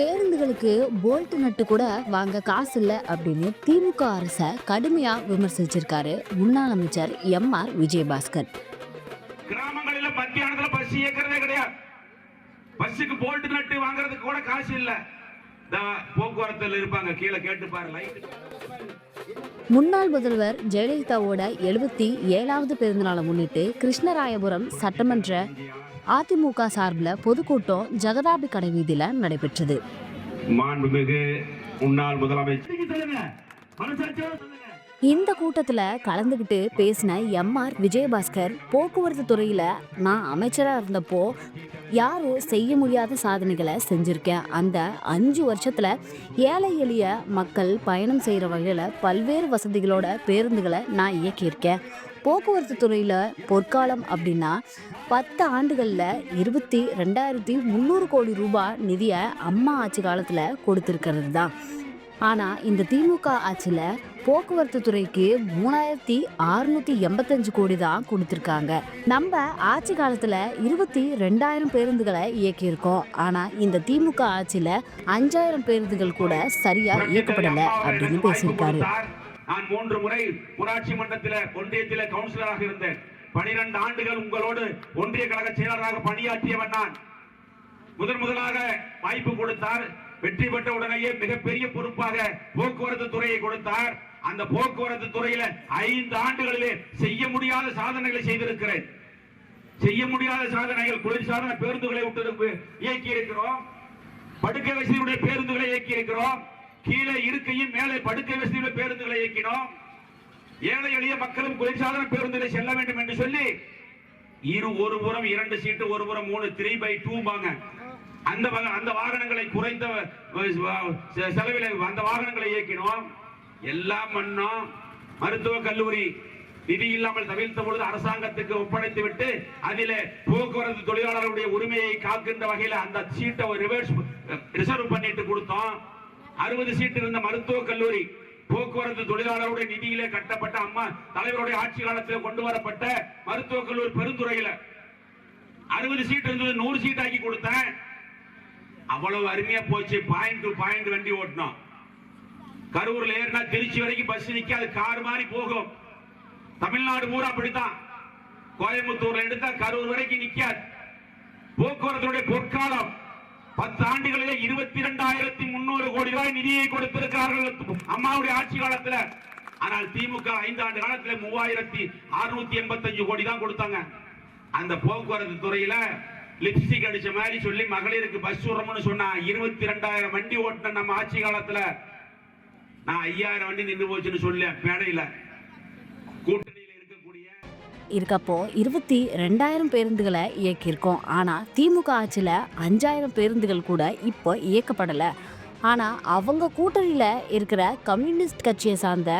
பேருந்துகளுக்கு போல்ட் நட்டு கூட வாங்க காசு இல்ல அப்படின்னு திமுக அரச கடுமையா விமர்சிச்சிருக்காரு முன்னாள் அமைச்சர் எம் ஆர் விஜயபாஸ்கர். கிராமங்களில மத்தியானத்துல பஸ் இயக்கிறதே கிடையாது. பஸ்ஸுக்கு போல்ட் நட்டு வாங்குறதுக்கு கூட காசு இல்ல. போக்குவரத்துல இருப்பாங்க கீழே கேட்டு பாரு முன்னாள் முதல்வர் ஜெயலலிதாவோட எழுபத்தி ஏழாவது பிறந்தநாளை முன்னிட்டு கிருஷ்ணராயபுரம் சட்டமன்ற அதிமுக சார்பில் பொதுக்கூட்டம் ஜெகதாபி கடை வீதியில நடைபெற்றது. மாண்புமிகு முன்னாள் முதலமைச்சர். இந்த கூட்டத்துல கலந்துக்கிட்டு பேசின எம் ஆர் விஜயபாஸ்கர் போக்குவரத்து துறையில நான் அமைச்சரா இருந்தப்போ யாரும் செய்ய முடியாத சாதனைகளை செஞ்சிருக்கேன். அந்த அஞ்சு வருஷத்துல ஏழை எளிய மக்கள் பயணம் செய்யற வகையில பல்வேறு வசதிகளோட பேருந்துகளை நான் இயக்கியிருக்கேன். போக்குவரத்து துறையில் பொற்காலம் அப்படின்னா பத்து ஆண்டுகளில் இருபத்தி ரெண்டாயிரத்தி முந்நூறு கோடி ரூபாய் நிதியை அம்மா ஆட்சி காலத்தில் கொடுத்துருக்கிறது தான். ஆனால் இந்த திமுக ஆட்சியில் போக்குவரத்து துறைக்கு மூணாயிரத்தி அறுநூத்தி எண்பத்தஞ்சு கோடி தான் கொடுத்துருக்காங்க. நம்ம ஆட்சி காலத்தில் இருபத்தி ரெண்டாயிரம் பேருந்துகளை இயக்கியிருக்கோம். ஆனால் இந்த திமுக ஆட்சியில் அஞ்சாயிரம் பேருந்துகள் கூட சரியாக இயக்கப்படலை அப்படின்னு பேசியிருக்காரு. நான் மூன்று முறை ஊராட்சி மன்றத்தில் ஒன்றியத்தில் கவுன்சிலராக இருந்தேன். பனிரெண்டு ஆண்டுகள் உங்களோடு ஒன்றிய கழக செயலராக பணியாற்றியவன் நான். முதன் முதலாக வாய்ப்பு கொடுத்தார். வெற்றி பெற்ற உடனேயே மிகப்பெரிய பொறுப்பாக போக்குவரத்து துறையை கொடுத்தார். அந்த போக்குவரத்து துறையில ஐந்து ஆண்டுகளிலே செய்ய முடியாத சாதனைகளை செய்திருக்கிறேன். செய்ய முடியாத சாதனைகள் குளிர்சாதன பேருந்துகளை விட்டு இயக்கி இருக்கிறோம் படுக்கை வசதியுடைய பேருந்துகளை இயக்கி இருக்கிறோம் கீழே இருக்கையும் மேலே படுக்கை வசதியுள்ள பேருந்துகளை இயக்கினோம். ஏழை எளிய மக்களும் குளிர்சாதன பேருந்துகளை செல்ல வேண்டும் என்று சொல்லி இரு ஒரு புறம் இரண்டு சீட்டு ஒரு புறம் மூணு த்ரீ பை டூபாங்க அந்த வக- அந்த வாகனங்களை குறைந்த செலவில் அந்த வாகனங்களை இயக்கினோம். எல்லாம் பண்ணோம் மருத்துவ கல்லூரி நிதி இல்லாமல் தவிர்த்த பொழுது அரசாங்கத்துக்கு ஒப்படைத்து விட்டு அதிலே போக்குவரத்து தொழிலாளர்களுடைய உரிமையை காக்கின்ற வகையில் அந்த சீட்டை ரிவர்ஸ் ரிசர்வ் பண்ணிட்டு கொடுத்தோம். அறுபது சீட்டு இருந்த மருத்துவக் கல்லூரி போக்குவரத்து தொழிலாளருடைய நிதியிலே கட்டப்பட்ட அம்மா தலைவருடைய ஆட்சி காலத்தில் கொண்டு வரப்பட்ட மருத்துவக் கல்லூரி பெருந்துறையில. அறுபது சீட் இருந்தது நூறு சீட் ஆக்கி கொடுத்தேன். அவ்வளவு அருமையா போச்சு பாயிண்ட் டு பாயிண்ட் வண்டி ஓட்டணும் கரூர்ல ஏறினா திருச்சி வரைக்கும் பஸ் நிக்காது கார் மாதிரி போகும். தமிழ்நாடு பூரா அப்படித்தான். கோயம்புத்தூர்ல எடுத்தா கரூர் வரைக்கும் நிக்காது. போக்குவரத்துடைய பொற்காலம். பத்து ஆண்டுகளிலே இருபத்தி இரண்டாயிரத்தி முன்னூறு கோடி ரூபாய் நிதியை கொடுத்திருக்கிறார்கள். அம்மாவுடைய ஆட்சி காலத்தில். ஆனால் திமுக ஐந்து ஆண்டு மூவாயிரத்தி அறுநூத்தி எண்பத்தஞ்சு கோடி தான் கொடுத்தாங்க. அந்த போக்குவரத்து துறையில லிப்ஸ்டிக் அடிச்ச மாதிரி சொல்லி மகளிருக்கு பஸ் விடுறோம்னு சொன்னா இருபத்தி ரெண்டாயிரம் வண்டி ஓட்டின நம்ம ஆட்சி காலத்துல. நான் ஐயாயிரம் வண்டி நின்று போச்சுன்னு சொல்லி மேடையில. இருக்கப்போ இருபத்தி ரெண்டாயிரம் பேருந்துகளை இயக்கியிருக்கோம். ஆனால் திமுக ஆட்சியில் அஞ்சாயிரம் பேருந்துகள் கூட இப்போ இயக்கப்படலை. ஆனால் அவங்க கூட்டணியில் இருக்கிற கம்யூனிஸ்ட் கட்சியை சார்ந்த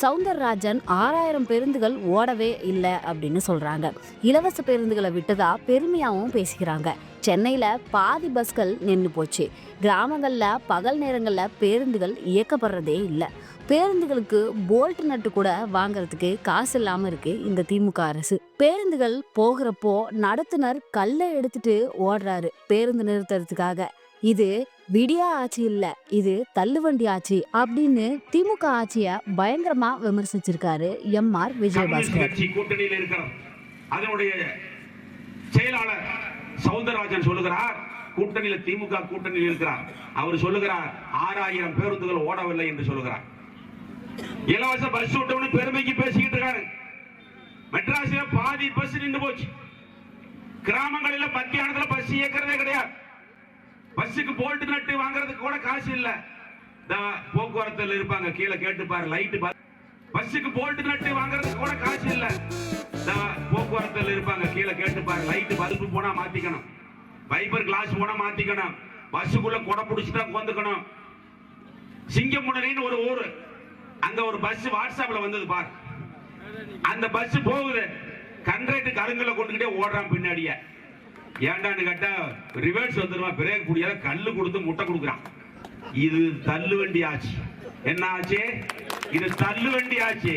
சவுந்தரராஜன் ஆறாயிரம் பேருந்துகள் ஓடவே இல்லை அப்படின்னு சொல்கிறாங்க இலவச பேருந்துகளை விட்டதா பெருமையாகவும் பேசிக்கிறாங்க சென்னையில் பாதி பஸ்கள் நின்று போச்சு. கிராமங்களில் பகல் நேரங்களில் பேருந்துகள் இயக்கப்படுறதே இல்லை. பேருந்துகளுக்கு போல்ட் நட்டு கூட வாங்குறதுக்கு காசு இல்லாம இருக்கு இந்த திமுக அரசு. பேருந்துகள் போகிறப்போ நடத்துனர் கல்லை எடுத்துட்டு ஓடுறாரு பேருந்து நிறுத்துறதுக்காக. இது விடியா ஆட்சி இல்ல இது தள்ளுவண்டி ஆட்சி அப்படின்னு திமுக ஆட்சிய பயங்கரமா விமர்சிச்சிருக்காரு எம் ஆர் விஜயபாஸ்கர். கூட்டணியில் இருக்கிறோம். அதனுடைய செயலாளர் சவுந்தரராஜன் சொல்லுகிறார் கூட்டணியில திமுக கூட்டணியில் இருக்கிறார். அவர் சொல்லுகிறார் ஆறாயிரம் பேருந்துகள் ஓடவில்லை என்று சொல்லுகிறார். இலவச பஸ் விட்டவனு பெருமைக்கு பேசிக்கிட்டு இருக்காரு. மெட்ராஸ்ல பாதி பஸ் நின்று போச்சு. கிராமங்களில் மத்தியானத்துல பஸ் இயக்கிறதே கிடையாது. பஸ்ஸுக்கு போல்ட் நட்டு வாங்குறதுக்கு கூட காசு இல்ல. இந்த போக்குவரத்துல இருப்பாங்க கீழே கேட்டு பாரு லைட் பஸ்ஸுக்கு போல்ட் நட்டு வாங்குறதுக்கு கூட காசு இல்ல. இந்த போக்குவரத்துல இருப்பாங்க கீழே கேட்டு பாரு லைட் பல்பு போனா மாத்திக்கணும். பைபர் கிளாஸ் போனா மாத்திக்கணும். பஸ்ஸுக்குள்ள கொடை பிடிச்சிட்டா உட்காந்துக்கணும் சிங்கமுனரின்னு ஒரு ஊர். அங்க ஒரு பஸ் வாட்ஸ்அப்ல வந்தது பாரு. அந்த பஸ் போகுது. கண்ட்ரேட்டு கருங்கல்ல கொண்டுகிட்டே ஓடுறான் பின்னாடியே. ஏன்டான்னு கேட்டா ரிவர்ஸ் வந்துருமா? பிரேக் முடியாத கல்லு கொடுத்து முட்டை கொடுக்குறான். இது தள்ளு வண்டி ஆச்சு. என்ன ஆச்சு? இது தள்ளு வண்டி ஆச்சு.